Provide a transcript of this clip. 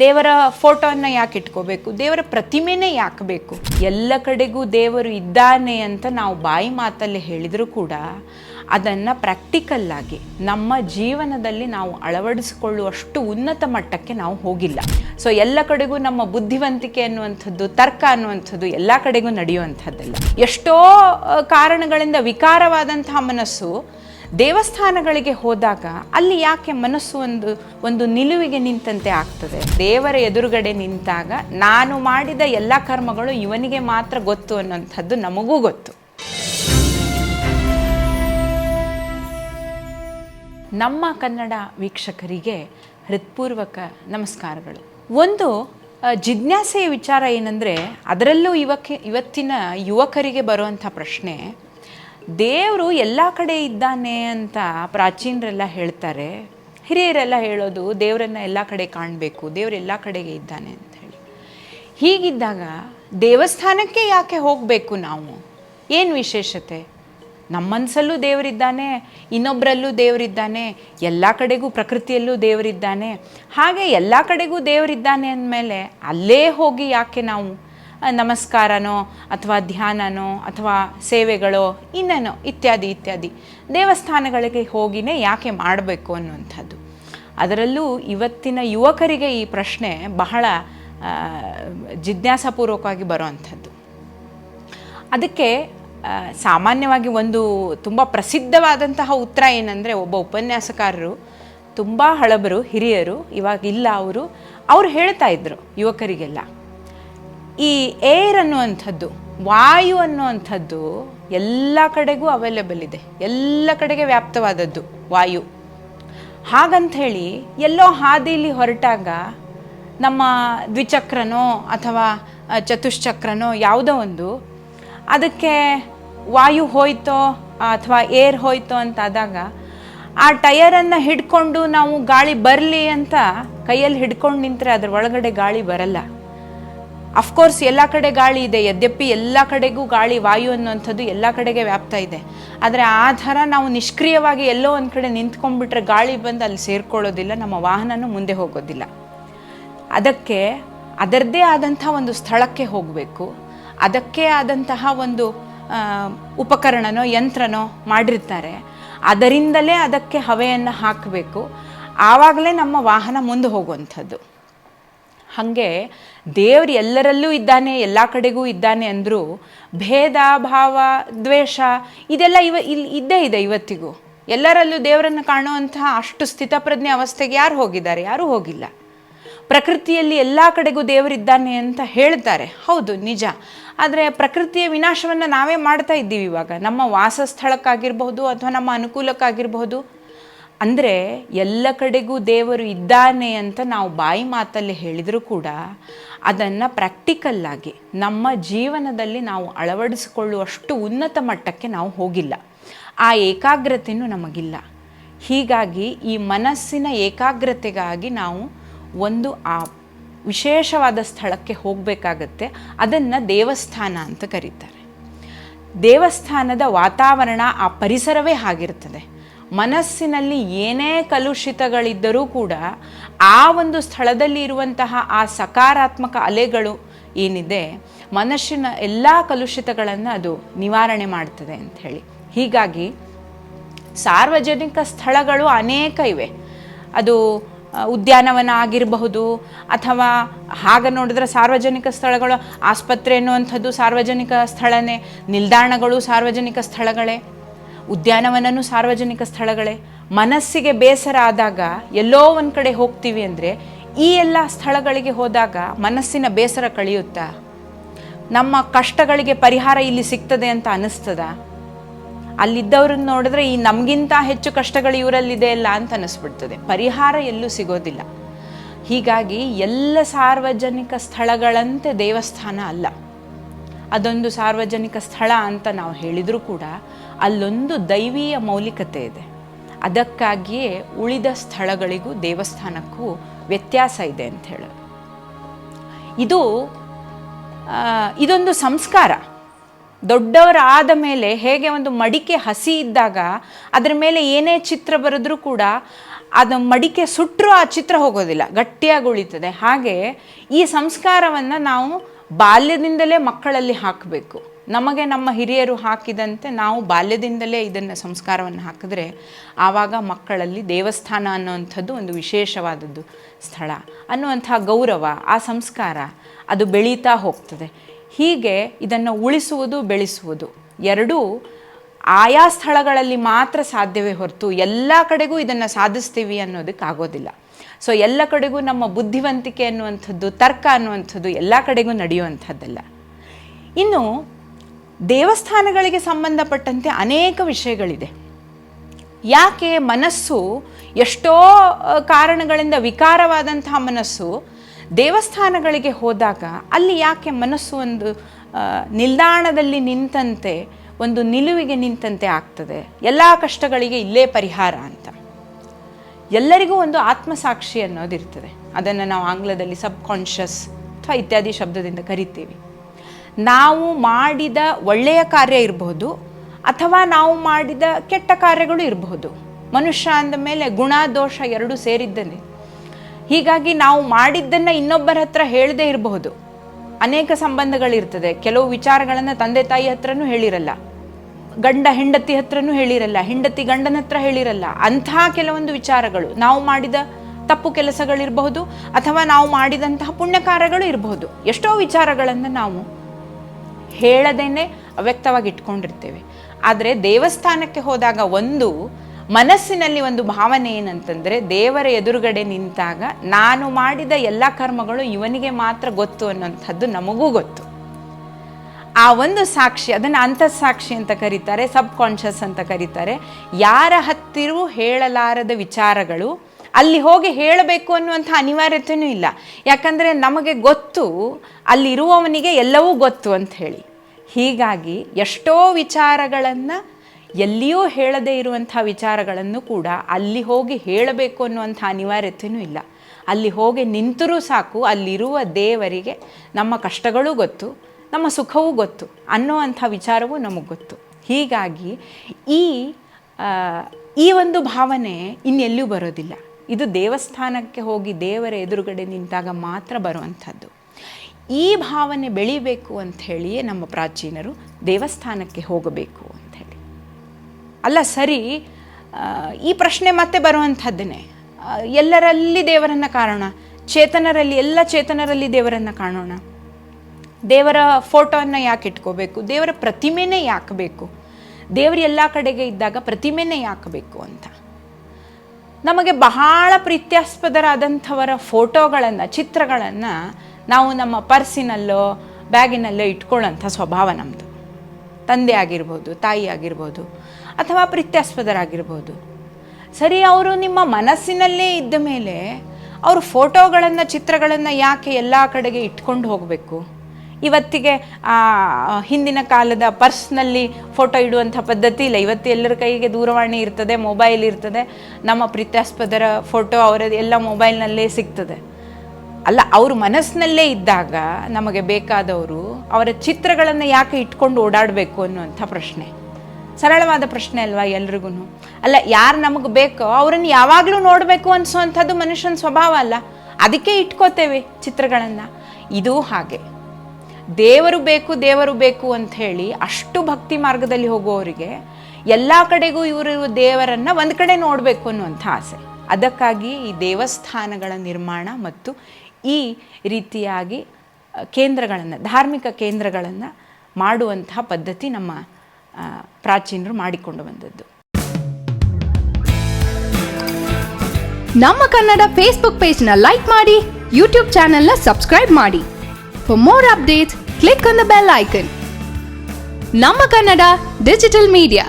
ದೇವರ ಫೋಟೋನ ಯಾಕೆ ಇಟ್ಕೋಬೇಕು? ದೇವರ ಪ್ರತಿಮೆನೇ ಯಾಕೆ ಬೇಕು? ಎಲ್ಲ ಕಡೆಗೂ ದೇವರು ಇದ್ದಾನೆ ಅಂತ ನಾವು ಬಾಯಿ ಮಾತಲ್ಲಿ ಹೇಳಿದರೂ ಕೂಡ ಅದನ್ನು ಪ್ರಾಕ್ಟಿಕಲ್ ಆಗಿ ನಮ್ಮ ಜೀವನದಲ್ಲಿ ನಾವು ಅಳವಡಿಸಿಕೊಳ್ಳುವಷ್ಟು ಉನ್ನತ ಮಟ್ಟಕ್ಕೆ ನಾವು ಹೋಗಿಲ್ಲ. ಸೊ ಎಲ್ಲ ಕಡೆಗೂ ನಮ್ಮ ಬುದ್ಧಿವಂತಿಕೆ ಅನ್ನುವಂಥದ್ದು, ತರ್ಕ ಅನ್ನುವಂಥದ್ದು ಎಲ್ಲ ಕಡೆಗೂ ನಡೆಯುವಂಥದ್ದಲ್ಲ. ಎಷ್ಟೋ ಕಾರಣಗಳಿಂದ ವಿಕಾರವಾದಂತಹ ಮನಸ್ಸು ದೇವಸ್ಥಾನಗಳಿಗೆ ಹೋದಾಗ ಅಲ್ಲಿ ಯಾಕೆ ಮನಸ್ಸು ಒಂದು ಒಂದು ನಿಲುವಿಗೆ ನಿಂತಂತೆ ಆಗ್ತದೆ? ದೇವರ ಎದುರುಗಡೆ ನಿಂತಾಗ ನಾನು ಮಾಡಿದ ಎಲ್ಲ ಕರ್ಮಗಳು ಇವನಿಗೆ ಮಾತ್ರ ಗೊತ್ತು ಅನ್ನೋಂಥದ್ದು ನಮಗೂ ಗೊತ್ತು. ನಮ್ಮ ಕನ್ನಡ ವೀಕ್ಷಕರಿಗೆ ಹೃತ್ಪೂರ್ವಕ ನಮಸ್ಕಾರಗಳು. ಒಂದು ಜಿಜ್ಞಾಸೆಯ ವಿಚಾರ ಏನಂದರೆ ಅದರಲ್ಲೂ ಇವಕ್ಕೆ ಇವತ್ತಿನ ಯುವಕರಿಗೆ ಬರುವಂಥ ಪ್ರಶ್ನೆ ದೇವರು ಎಲ್ಲ ಕಡೆ ಇದ್ದಾನೆ ಅಂತ ಪ್ರಾಚೀನರೆಲ್ಲ ಹೇಳ್ತಾರೆ. ಹಿರಿಯರೆಲ್ಲ ಹೇಳೋದು ದೇವರನ್ನು ಎಲ್ಲ ಕಡೆ ಕಾಣಬೇಕು, ದೇವರು ಎಲ್ಲ ಕಡೆಗೆ ಇದ್ದಾನೆ ಅಂತ ಹೇಳಿ. ಹೀಗಿದ್ದಾಗ ದೇವಸ್ಥಾನಕ್ಕೆ ಯಾಕೆ ಹೋಗಬೇಕು ನಾವು? ಏನು ವಿಶೇಷತೆ? ನಮ್ಮ ಮನಸ್ಸಲ್ಲೂ ದೇವರಿದ್ದಾನೆ ಇನ್ನೊಬ್ಬರಲ್ಲೂ ದೇವರಿದ್ದಾನೆ, ಎಲ್ಲ ಕಡೆಗೂ ಪ್ರಕೃತಿಯಲ್ಲೂ ದೇವರಿದ್ದಾನೆ. ಹಾಗೆ ಎಲ್ಲ ಕಡೆಗೂ ದೇವರಿದ್ದಾನೆ ಅಂದಮೇಲೆ ಅಲ್ಲೇ ಹೋಗಿ ಯಾಕೆ ನಾವು ನಮಸ್ಕಾರನೋ ಅಥವಾ ಧ್ಯಾನನೋ ಅಥವಾ ಸೇವೆಗಳೋ, ಇನ್ನೇನೋ ಇತ್ಯಾದಿ ಇತ್ಯಾದಿ. ದೇವಸ್ಥಾನಗಳಿಗೆ ಹೋಗಿನೇ ಯಾಕೆ ಮಾಡಬೇಕು ಅನ್ನುವಂಥದ್ದು. ಅದರಲ್ಲೂ ಇವತ್ತಿನ ಯುವಕರಿಗೆ ಈ ಪ್ರಶ್ನೆ ಬಹಳ ಜಿಜ್ಞಾಸಾಪೂರ್ವಕವಾಗಿ ಬರುವಂಥದ್ದು. ಅದಕ್ಕೆ ಸಾಮಾನ್ಯವಾಗಿ ಒಂದು ತುಂಬ ಪ್ರಸಿದ್ಧವಾದಂತಹ ಉತ್ತರ ಏನಂದರೆ ಒಬ್ಬ ಉಪನ್ಯಾಸಕಾರರು, ತುಂಬ ಹಳಬರು, ಹಿರಿಯರು ಇವಾಗಿಲ್ಲ ಅವರು, ಅವ್ರು ಹೇಳ್ತಾ ಇದ್ರು ಯುವಕರಿಗೆಲ್ಲ. ಈ ಏರ್ ಅನ್ನುವಂಥದ್ದು, ವಾಯು ಅನ್ನುವಂಥದ್ದು ಎಲ್ಲ ಕಡೆಗೂ ಅವೈಲೇಬಲ್ ಇದೆ. ಎಲ್ಲ ಕಡೆಗೆ ವ್ಯಾಪ್ತವಾದದ್ದು ವಾಯು. ಹೇಳಿ ಎಲ್ಲೋ ಹಾದಿಲಿ ಹೊರಟಾಗ ನಮ್ಮ ದ್ವಿಚಕ್ರನೋ ಅಥವಾ ಚತುಶ್ಚಕ್ರನೋ ಯಾವುದೋ ಒಂದು, ಅದಕ್ಕೆ ವಾಯು ಹೋಯ್ತೋ ಅಥವಾ ಏರ್ ಹೋಯ್ತೋ ಅಂತಾದಾಗ ಆ ಟಯರನ್ನು ಹಿಡ್ಕೊಂಡು ನಾವು ಗಾಳಿ ಬರಲಿ ಅಂತ ಕೈಯಲ್ಲಿ ಹಿಡ್ಕೊಂಡು ನಿಂತರೆ ಅದ್ರ ಒಳಗಡೆ ಗಾಳಿ ಬರಲ್ಲ. ಅಫ್ಕೋರ್ಸ್ ಎಲ್ಲ ಕಡೆ ಗಾಳಿ ಇದೆ. ಯದ್ಯಪಿ ಎಲ್ಲ ಕಡೆಗೂ ಗಾಳಿ, ವಾಯು ಅನ್ನುವಂಥದ್ದು ಎಲ್ಲ ಕಡೆಗೆ ವ್ಯಾಪ್ತ ಇದೆ. ಆದರೆ ಆ ಥರ ನಾವು ನಿಷ್ಕ್ರಿಯವಾಗಿ ಎಲ್ಲೋ ಒಂದು ಕಡೆ ನಿಂತ್ಕೊಂಡ್ಬಿಟ್ರೆ ಗಾಳಿ ಬಂದು ಅಲ್ಲಿ ಸೇರ್ಕೊಳ್ಳೋದಿಲ್ಲ, ನಮ್ಮ ವಾಹನನೂ ಮುಂದೆ ಹೋಗೋದಿಲ್ಲ. ಅದಕ್ಕೆ ಅದರದ್ದೇ ಆದಂಥ ಒಂದು ಸ್ಥಳಕ್ಕೆ ಹೋಗಬೇಕು. ಅದಕ್ಕೆ ಆದಂತಹ ಒಂದು ಉಪಕರಣನೋ, ಯಂತ್ರನೋ ಮಾಡಿರ್ತಾರೆ. ಅದರಿಂದಲೇ ಅದಕ್ಕೆ ಹವೆಯನ್ನು ಹಾಕಬೇಕು. ಆವಾಗಲೇ ನಮ್ಮ ವಾಹನ ಮುಂದೆ ಹೋಗುವಂಥದ್ದು. ಹಾಗೆ ದೇವರು ಎಲ್ಲರಲ್ಲೂ ಇದ್ದಾನೆ, ಎಲ್ಲ ಕಡೆಗೂ ಇದ್ದಾನೆ ಅಂದರೂ ಭೇದ, ಭಾವ, ದ್ವೇಷ, ಇದೆಲ್ಲ ಇವ ಇಲ್ಲಿ ಇದ್ದೇ ಇದೆ ಇವತ್ತಿಗೂ. ಎಲ್ಲರಲ್ಲೂ ದೇವರನ್ನು ಕಾಣುವಂತಹ ಅಷ್ಟು ಸ್ಥಿತಪ್ರಜ್ಞೆ ಅವಸ್ಥೆಗೆ ಯಾರು ಹೋಗಿದ್ದಾರೆ? ಯಾರೂ ಹೋಗಿಲ್ಲ. ಪ್ರಕೃತಿಯಲ್ಲಿ ಎಲ್ಲ ಕಡೆಗೂ ದೇವರಿದ್ದಾನೆ ಅಂತ ಹೇಳ್ತಾರೆ. ಹೌದು, ನಿಜ. ಆದರೆ ಪ್ರಕೃತಿಯ ವಿನಾಶವನ್ನು ನಾವೇ ಮಾಡ್ತಾ ಇದ್ದೀವಿ ಇವಾಗ. ನಮ್ಮ ವಾಸಸ್ಥಳಕ್ಕಾಗಿರ್ಬಹುದು ಅಥವಾ ನಮ್ಮ ಅನುಕೂಲಕ್ಕಾಗಿರಬಹುದು. ಅಂದರೆ ಎಲ್ಲ ಕಡೆಗೂ ದೇವರು ಇದ್ದಾನೆ ಅಂತ ನಾವು ಬಾಯಿ ಮಾತಲ್ಲಿ ಹೇಳಿದರೂ ಕೂಡ ಅದನ್ನು ಪ್ರಾಕ್ಟಿಕಲ್ಲಾಗಿ ನಮ್ಮ ಜೀವನದಲ್ಲಿ ನಾವು ಅಳವಡಿಸಿಕೊಳ್ಳುವಷ್ಟು ಉನ್ನತ ಮಟ್ಟಕ್ಕೆ ನಾವು ಹೋಗಿಲ್ಲ. ಆ ಏಕಾಗ್ರತೆಯೂ ನಮಗಿಲ್ಲ. ಹೀಗಾಗಿ ಈ ಮನಸ್ಸಿನ ಏಕಾಗ್ರತೆಗಾಗಿ ನಾವು ಒಂದು ಆ ವಿಶೇಷವಾದ ಸ್ಥಳಕ್ಕೆ ಹೋಗಬೇಕಾಗತ್ತೆ. ಅದನ್ನು ದೇವಸ್ಥಾನ ಅಂತ ಕರೀತಾರೆ. ದೇವಸ್ಥಾನದ ವಾತಾವರಣ ಆ ಪರಿಸರವೇ ಹಾಗಿರ್ತದೆ ಮನಸ್ಸಿನಲ್ಲಿ ಏನೇ ಕಲುಷಿತಗಳಿದ್ದರೂ ಕೂಡ ಆ ಒಂದು ಸ್ಥಳದಲ್ಲಿ ಇರುವಂತಹ ಆ ಸಕಾರಾತ್ಮಕ ಅಲೆಗಳು ಏನಿದೆ, ಮನಸ್ಸಿನ ಎಲ್ಲ ಕಲುಷಿತಗಳನ್ನು ಅದು ನಿವಾರಣೆ ಮಾಡ್ತದೆ ಅಂತ ಹೇಳಿ. ಹೀಗಾಗಿ ಸಾರ್ವಜನಿಕ ಸ್ಥಳಗಳು ಅನೇಕ ಇವೆ. ಅದು ಉದ್ಯಾನವನ ಆಗಿರಬಹುದು ಅಥವಾ ಹಾಗೆ ನೋಡಿದ್ರೆ ಸಾರ್ವಜನಿಕ ಸ್ಥಳಗಳು, ಆಸ್ಪತ್ರೆ ಅನ್ನುವಂಥದ್ದು ಸಾರ್ವಜನಿಕ ಸ್ಥಳನೇ, ನಿಲ್ದಾಣಗಳು ಸಾರ್ವಜನಿಕ ಸ್ಥಳಗಳೇ. ಉದ್ಯಾನವನನೂ ಸಾರ್ವಜನಿಕ ಸ್ಥಳಗಳೇ. ಮನಸ್ಸಿಗೆ ಬೇಸರ ಆದಾಗ ಎಲ್ಲೋ ಒಂದು ಕಡೆ ಹೋಗ್ತೀವಿ ಅಂದರೆ ಈ ಎಲ್ಲ ಸ್ಥಳಗಳಿಗೆ ಹೋದಾಗ ಮನಸ್ಸಿನ ಬೇಸರ ಕಳೆಯುತ್ತಾ? ನಮ್ಮ ಕಷ್ಟಗಳಿಗೆ ಪರಿಹಾರ ಇಲ್ಲಿ ಸಿಗ್ತದೆ ಅಂತ ಅನ್ನಿಸ್ತದ? ಅಲ್ಲಿದ್ದವ್ರನ್ನ ನೋಡಿದ್ರೆ ಈ ನಮಗಿಂತ ಹೆಚ್ಚು ಕಷ್ಟಗಳು ಇವರಲ್ಲಿದೆ ಅಲ್ಲ ಅಂತ ಅನ್ನಿಸ್ಬಿಡ್ತದೆ. ಪರಿಹಾರ ಎಲ್ಲೂ ಸಿಗೋದಿಲ್ಲ. ಹೀಗಾಗಿ ಎಲ್ಲ ಸಾರ್ವಜನಿಕ ಸ್ಥಳಗಳಂತೆ ದೇವಸ್ಥಾನ ಅಲ್ಲ. ಅದೊಂದು ಸಾರ್ವಜನಿಕ ಸ್ಥಳ ಅಂತ ನಾವು ಹೇಳಿದರೂ ಕೂಡ ಅಲ್ಲೊಂದು ದೈವೀಯ ಮೌಲಿಕತೆ ಇದೆ. ಅದಕ್ಕಾಗಿಯೇ ಉಳಿದ ಸ್ಥಳಗಳಿಗೂ ದೇವಸ್ಥಾನಕ್ಕೂ ವ್ಯತ್ಯಾಸ ಇದೆ ಅಂತ ಹೇಳೋದು. ಇದು ಇದೊಂದು ಸಂಸ್ಕಾರ. ದೊಡ್ಡವರಾದ ಮೇಲೆ ಹೇಗೆ ಒಂದು ಮಡಿಕೆ ಹಸಿ ಇದ್ದಾಗ ಅದರ ಮೇಲೆ ಏನೇ ಚಿತ್ರ ಬರೆದ್ರೂ ಕೂಡ ಅದು ಮಡಿಕೆ ಸುಟ್ಟರೂ ಆ ಚಿತ್ರ ಹೋಗೋದಿಲ್ಲ, ಗಟ್ಟಿಯಾಗಿ ಉಳಿತದೆ. ಹಾಗೆ ಈ ಸಂಸ್ಕಾರವನ್ನು ನಾವು ಬಾಲ್ಯದಿಂದಲೇ ಮಕ್ಕಳಲ್ಲಿ ಹಾಕಬೇಕು. ನಮಗೆ ನಮ್ಮ ಹಿರಿಯರು ಹಾಕಿದಂತೆ ನಾವು ಬಾಲ್ಯದಿಂದಲೇ ಇದನ್ನು ಸಂಸ್ಕಾರವನ್ನು ಹಾಕಿದ್ರೆ ಆವಾಗ ಮಕ್ಕಳಲ್ಲಿ ದೇವಸ್ಥಾನ ಅನ್ನುವಂಥದ್ದು ಒಂದು ವಿಶೇಷವಾದದ್ದು ಸ್ಥಳ. ಅನ್ನುವಂಥ ಗೌರವ, ಆ ಸಂಸ್ಕಾರ ಅದು ಬೆಳೀತಾ ಹೋಗ್ತದೆ. ಹೀಗೆ ಇದನ್ನು ಉಳಿಸುವುದು, ಬೆಳೆಸುವುದು. ಎರಡೂ ಆಯಾ ಸ್ಥಳಗಳಲ್ಲಿ ಮಾತ್ರ ಸಾಧ್ಯವೇ ಹೊರತು ಎಲ್ಲ ಕಡೆಗೂ ಇದನ್ನು ಸಾಧಿಸ್ತೀವಿ ಅನ್ನೋದಕ್ಕೆ ಆಗೋದಿಲ್ಲ ಸೊ ಎಲ್ಲ ಕಡೆಗೂ ನಮ್ಮ ಬುದ್ಧಿವಂತಿಕೆ ಅನ್ನುವಂಥದ್ದು, ತರ್ಕ ಅನ್ನುವಂಥದ್ದು ಎಲ್ಲ ಕಡೆಗೂ ನಡೆಯುವಂಥದ್ದಲ್ಲ. ಇನ್ನು ದೇವಸ್ಥಾನಗಳಿಗೆ ಸಂಬಂಧಪಟ್ಟಂತೆ ಅನೇಕ ವಿಷಯಗಳಿದೆ. ಯಾಕೆ ಮನಸ್ಸು ಎಷ್ಟೋ ಕಾರಣಗಳಿಂದ ವಿಕಾರವಾದಂತಹ ಮನಸ್ಸು ದೇವಸ್ಥಾನಗಳಿಗೆ ಹೋದಾಗ ಅಲ್ಲಿ ಯಾಕೆ ಮನಸ್ಸು ಒಂದು ನಿಲ್ದಾಣದಲ್ಲಿ ನಿಂತಂತೆ, ಒಂದು ನಿಲುವಿಗೆ ನಿಂತಂತೆ ಆಗ್ತದೆ? ಎಲ್ಲ ಕಷ್ಟಗಳಿಗೆ ಇಲ್ಲೇ ಪರಿಹಾರ ಅಂತ. ಎಲ್ಲರಿಗೂ ಒಂದು ಆತ್ಮಸಾಕ್ಷಿ ಅನ್ನೋದಿರ್ತದೆ ಅದನ್ನು ನಾವು ಆಂಗ್ಲದಲ್ಲಿ ಸಬ್ ಕಾನ್ಷಿಯಸ್ ಅಥವಾ ಇತ್ಯಾದಿ ಶಬ್ದದಿಂದ ಕರಿತೀವಿ. ನಾವು ಮಾಡಿದ ಒಳ್ಳೆಯ ಕಾರ್ಯ ಇರಬಹುದು ಅಥವಾ ನಾವು ಮಾಡಿದ ಕೆಟ್ಟ ಕಾರ್ಯಗಳು ಇರಬಹುದು ಮನುಷ್ಯ ಅಂದ ಮೇಲೆ ಗುಣ, ದೋಷ ಎರಡೂ ಸೇರಿದ್ದನೆ. ಹೀಗಾಗಿ ನಾವು ಮಾಡಿದ್ದನ್ನು ಇನ್ನೊಬ್ಬರ ಹತ್ರ ಹೇಳದೇ ಇರಬಹುದು. ಅನೇಕ ಸಂಬಂಧಗಳಿರ್ತದೆ. ಕೆಲವು ವಿಚಾರಗಳನ್ನು ತಂದೆ ತಾಯಿ ಹತ್ರನೂ ಹೇಳಿರಲ್ಲ. ಗಂಡ ಹೆಂಡತಿ ಹತ್ರನೂ ಹೇಳಿರಲ್ಲ, ಹೆಂಡತಿ ಗಂಡನ ಹತ್ರ ಹೇಳಿರಲ್ಲ, ಅಂಥ ಕೆಲವೊಂದು ವಿಚಾರಗಳು. ನಾವು ಮಾಡಿದ ತಪ್ಪು ಕೆಲಸಗಳಿರಬಹುದು ಅಥವಾ ನಾವು ಮಾಡಿದಂತಹ ಪುಣ್ಯ ಕಾರ್ಯಗಳು ಇರಬಹುದು. ಎಷ್ಟೋ ವಿಚಾರಗಳನ್ನು ನಾವು ಹೇಳದೇನೆ ಅವ್ಯಕ್ತವಾಗಿ ಇಟ್ಕೊಂಡಿರ್ತೇವೆ ಆದರೆ ದೇವಸ್ಥಾನಕ್ಕೆ ಹೋದಾಗ ಒಂದು ಮನಸ್ಸಿನಲ್ಲಿ ಒಂದು ಭಾವನೆ ಏನಂತಂದರೆ, ದೇವರ ಎದುರುಗಡೆ ನಿಂತಾಗ ನಾನು ಮಾಡಿದ ಎಲ್ಲ ಕರ್ಮಗಳು ಇವನಿಗೆ ಮಾತ್ರ ಗೊತ್ತು ಅನ್ನೋಂಥದ್ದು ನಮಗೂ ಗೊತ್ತು. ಆ ಒಂದು ಸಾಕ್ಷಿ, ಅದನ್ನು ಅಂತಃಸಾಕ್ಷಿ ಅಂತ ಕರೀತಾರೆ ಸಬ್ ಕಾನ್ಷಿಯಸ್ ಅಂತ ಕರೀತಾರೆ. ಯಾರ ಹತ್ತಿರೂ ಹೇಳಲಾರದ ವಿಚಾರಗಳು, ಅಲ್ಲಿ ಹೋಗಿ ಹೇಳಬೇಕು ಅನ್ನುವಂಥ ಅನಿವಾರ್ಯತೆಯೂ ಇಲ್ಲ. ಯಾಕಂದರೆ ನಮಗೆ ಗೊತ್ತು ಅಲ್ಲಿರುವವನಿಗೆ ಎಲ್ಲವೂ ಗೊತ್ತು ಅಂತ ಹೇಳಿ. ಹೀಗಾಗಿ ಎಷ್ಟೋ ವಿಚಾರಗಳನ್ನು ಎಲ್ಲಿಯೂ ಹೇಳದೇ ಇರುವಂಥ ವಿಚಾರಗಳನ್ನು ಕೂಡ ಅಲ್ಲಿ ಹೋಗಿ ಹೇಳಬೇಕು ಅನ್ನುವಂಥ ಅನಿವಾರ್ಯತೆಯೂ ಇಲ್ಲ. ಅಲ್ಲಿ ಹೋಗಿ ನಿಂತರೂ ಸಾಕು, ಅಲ್ಲಿರುವ ದೇವರಿಗೆ ನಮ್ಮ ಕಷ್ಟಗಳೂ ಗೊತ್ತು. ನಮ್ಮ ಸುಖವೂ ಗೊತ್ತು ಅನ್ನುವಂಥ ವಿಚಾರವೂ ನಮಗೆ ಗೊತ್ತು. ಹೀಗಾಗಿ ಈ ಈ ಒಂದು ಭಾವನೆ ಇನ್ನೆಲ್ಲೂ ಬರೋದಿಲ್ಲ. ಇದು ದೇವಸ್ಥಾನಕ್ಕೆ ಹೋಗಿ ದೇವರ ಎದುರುಗಡೆ ನಿಂತಾಗ ಮಾತ್ರ ಬರುವಂಥದ್ದು. ಈ ಭಾವನೆ ಬೆಳಿಬೇಕು ಅಂಥೇಳಿಯೇ ನಮ್ಮ ಪ್ರಾಚೀನರು ದೇವಸ್ಥಾನಕ್ಕೆ ಹೋಗಬೇಕು ಅಂಥೇಳಿ ಅಲ್ಲ, ಸರಿ ಈ ಪ್ರಶ್ನೆ ಮತ್ತೆ ಬರುವಂಥದ್ದನ್ನೇ. ಎಲ್ಲರಲ್ಲಿ ದೇವರನ್ನು ಕಾಣೋಣ, ಚೇತನರಲ್ಲಿ, ಎಲ್ಲ ಚೇತನರಲ್ಲಿ ದೇವರನ್ನು ಕಾಣೋಣ. ದೇವರ ಫೋಟೋವನ್ನು ಯಾಕೆ ಇಟ್ಕೋಬೇಕು? ದೇವರ ಪ್ರತಿಮೆನೇ ಯಾಕೆ ಬೇಕು? ದೇವರು ಎಲ್ಲ ಕಡೆಗೆ ಇದ್ದಾಗ ಪ್ರತಿಮೆನೇ ಯಾಕೆ ಬೇಕು ಅಂತ. ನಮಗೆ ಬಹಳ ಪ್ರೀತ್ಯಾಸ್ಪದರಾದಂಥವರ ಫೋಟೋಗಳನ್ನು, ಚಿತ್ರಗಳನ್ನು ನಾವು ನಮ್ಮ ಪರ್ಸಿನಲ್ಲೋ, ಬ್ಯಾಗಿನಲ್ಲೋ ಇಟ್ಕೊಳ್ಳೋಂಥ ಸ್ವಭಾವ ನಮ್ಮದು ತಂದೆ ಆಗಿರ್ಬೋದು, ತಾಯಿ ಆಗಿರ್ಬೋದು, ಅಥವಾ ಪ್ರೀತ್ಯಾಸ್ಪದರಾಗಿರ್ಬೋದು. ಸರಿ, ಅವರು ನಿಮ್ಮ ಮನಸ್ಸಿನಲ್ಲೇ ಇದ್ದ ಮೇಲೆ ಅವರು ಫೋಟೋಗಳನ್ನು, ಚಿತ್ರಗಳನ್ನು ಯಾಕೆ ಎಲ್ಲ ಕಡೆಗೆ ಇಟ್ಕೊಂಡು ಹೋಗಬೇಕು? ಇವತ್ತಿಗೆ ಆ, ಹಿಂದಿನ ಕಾಲದ ಪರ್ಸ್ನಲ್ಲಿ ಫೋಟೋ ಇಡುವಂಥ ಪದ್ಧತಿ ಇಲ್ಲ. ಇವತ್ತು ಎಲ್ಲರ ಕೈಗೆ ದೂರವಾಣಿ ಇರ್ತದೆ ಮೊಬೈಲ್ ಇರ್ತದೆ. ನಮ್ಮ ಪ್ರೀತಾಸ್ಪದರ ಫೋಟೋ ಅವರ ಎಲ್ಲ ಮೊಬೈಲ್ನಲ್ಲೇ ಸಿಗ್ತದೆ. ಅಲ್ಲ ಅವ್ರ ಮನಸ್ಸಿನಲ್ಲೇ ಇದ್ದಾಗ ನಮಗೆ ಬೇಕಾದವರು ಅವರ ಚಿತ್ರಗಳನ್ನು ಯಾಕೆ ಇಟ್ಕೊಂಡು ಓಡಾಡಬೇಕು ಅನ್ನುವಂಥ ಪ್ರಶ್ನೆ. ಸರಳವಾದ ಪ್ರಶ್ನೆ ಅಲ್ವಾ ಎಲ್ರಿಗೂ ಅಲ್ಲ ಯಾರು ನಮಗೆ ಬೇಕೋ ಅವರನ್ನು ಯಾವಾಗಲೂ ನೋಡಬೇಕು ಅನಿಸುವಂಥದ್ದು ಮನುಷ್ಯನ ಸ್ವಭಾವ ಅಲ್ಲ. ಅದಕ್ಕೆ ಇಟ್ಕೋತೇವೆ ಚಿತ್ರಗಳನ್ನು. ಇದೂ ಹಾಗೆ. ದೇವರು ಬೇಕು ದೇವರು ಬೇಕು ಅಂತ ಹೇಳಿ ಅಷ್ಟು ಭಕ್ತಿ ಮಾರ್ಗದಲ್ಲಿ ಹೋಗುವವರಿಗೆ ಎಲ್ಲ ಕಡೆಗೂ ಇವರು ದೇವರನ್ನು ಒಂದು ಕಡೆ ನೋಡಬೇಕು ಅನ್ನುವಂಥ ಆಸೆ. ಅದಕ್ಕಾಗಿ ಈ ದೇವಸ್ಥಾನಗಳ ನಿರ್ಮಾಣ ಮತ್ತು ಈ ರೀತಿಯಾಗಿ ಕೇಂದ್ರಗಳನ್ನು, ಧಾರ್ಮಿಕ ಕೇಂದ್ರಗಳನ್ನು ಮಾಡುವಂತಹ ಪದ್ಧತಿ ನಮ್ಮ ಪ್ರಾಚೀನರು ಮಾಡಿಕೊಂಡು ಬಂದದ್ದು. ನಮ್ಮ ಕನ್ನಡ ಫೇಸ್ಬುಕ್ ಪೇಜ್ನ ಲೈಕ್ ಮಾಡಿ ಯೂಟ್ಯೂಬ್ ಚಾನೆಲ್ನ ಸಬ್ಸ್ಕ್ರೈಬ್ ಮಾಡಿ. for more updates click on the bell icon ನಮ್ಮ ಕನ್ನಡ ಡಿಜಿಟಲ್ ಮೀಡಿಯಾ